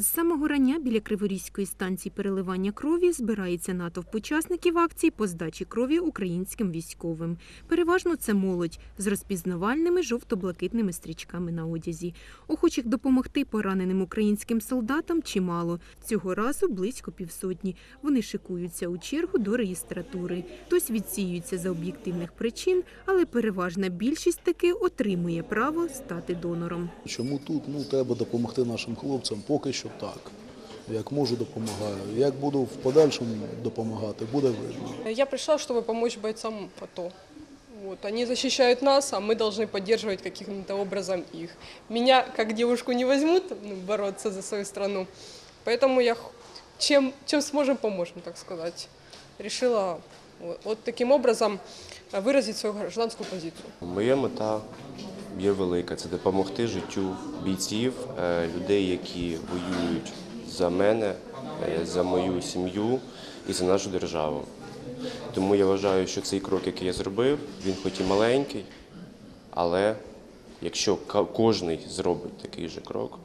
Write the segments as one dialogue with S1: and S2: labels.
S1: З самого рання біля Криворізької станції переливання крові збирається натовп учасників акції по здачі крові українським військовим. Переважно це молодь з розпізнавальними жовто-блакитними стрічками на одязі. Охочих допомогти пораненим українським солдатам чимало. Цього разу близько півсотні. Вони шикуються у чергу до реєстратури. Хтось відсіюється за об'єктивних причин, але переважна більшість таки отримує право стати донором.
S2: Чому тут? Ну, треба допомогти нашим хлопцям. Поки що так. Як можу, допомагаю. Як буду в подальшому допомагати, буде видно.
S3: Я пришла, чтобы помочь бойцам АТО. Вот, они защищают нас, а мы должны поддерживать каким-то образом их. Меня, как девушку, не возьмут ну, бороться за свою страну, поэтому я х- чем, чем сможем, поможем, так сказать. Решила вот, вот таким образом э, выразить свою гражданскую позицию.
S4: Моя мета є велика це допомогти життю бійців, е, людей, які воюють за мене, е, за мою сім'ю і за нашу державу. Тому я вважаю, що цей крок, який я зробив, він хоч і маленький, але якщо кожний зробить такий же крок,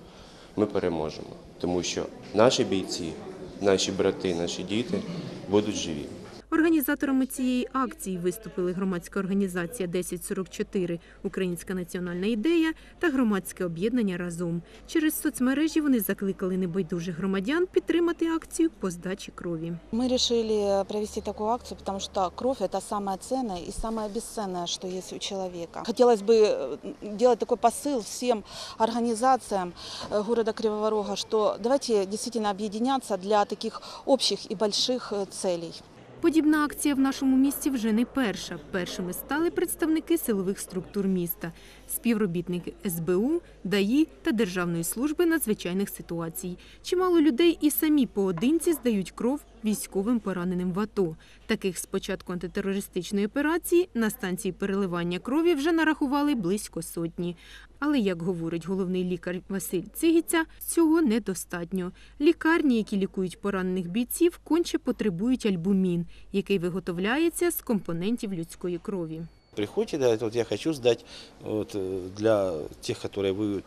S4: ми переможемо. Тому що наші бійці, наші брати, наші діти будуть живі.
S1: Організаторами цієї акції виступили громадська організація 1044 Українська національна ідея та громадське об'єднання разом. Через соцмережі вони закликали небайдужих громадян підтримати акцію по здачі крові.
S5: Мы решили провести такую акцию, потому что кровь – это самое ценное и самое бесценное, что есть у человека. Хотелось бы э, делать такой посыл всем организациям э, города Кривого Рога, что давайте действительно объединяться для таких общих и больших э, целей.
S1: Подібна акція в нашому місті вже не перша. Першими стали представники силових структур міста, співробітники СБУ, ДАІ та Державної служби надзвичайних ситуацій. Чимало людей і самі поодинці здають кров військовим пораненим в АТО. Таких з початку антитерористичної операції на станції переливання крові вже нарахували близько сотні. Але, як говорить головний лікар Василь Цигіця, цього недостатньо. Лікарні, які лікують поранених бійців, конче потребують альбумін, який виготовляється з компонентів людської крові.
S6: Приходите, говорят, вот я хочу сдать вот, э, для тех, которые воюют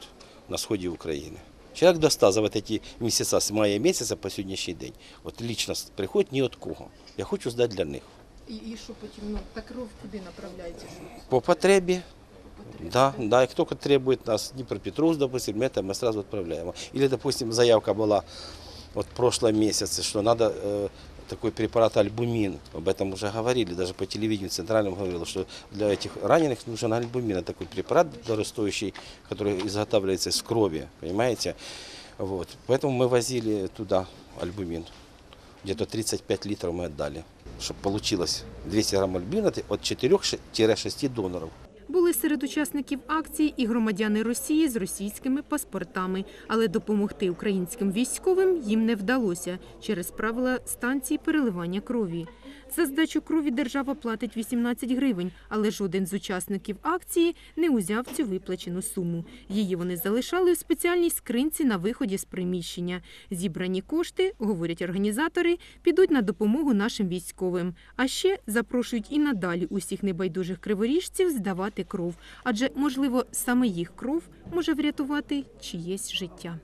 S6: на сходе Украины. Человек до 100 за вот эти месяца, с мая месяца по сегодняшний день, вот лично с- приходит ни от кого. Я хочу сдать для них.
S1: І, і що потім ну, та кров куди направляється?
S6: По потребе, да, да, и кто требует нас, Днепропетровск, допустим, это мы сразу отправляем. Или, допустим, заявка была вот в прошлом месяце, что надо э, такой препарат альбумин, об этом уже говорили, даже по телевидению центральному говорило, что для этих раненых нужен альбумин, это такой препарат дорогостоящий, который изготавливается из крови, понимаете? Вот. Поэтому мы возили туда альбумин. Где-то 35 литров мы отдали, чтобы получилось 200 грамм альбумина от 4-6 доноров.
S1: Були серед учасників акції і громадяни Росії з російськими паспортами, але допомогти українським військовим їм не вдалося через правила станції переливання крові. За здачу крові держава платить 18 гривень, але жоден з учасників акції не узяв цю виплачену суму. Її вони залишали у спеціальній скринці на виході з приміщення. Зібрані кошти, говорять організатори, підуть на допомогу нашим військовим. А ще запрошують і надалі усіх небайдужих криворіжців здавати кров, адже можливо саме їх кров може врятувати чиєсь життя.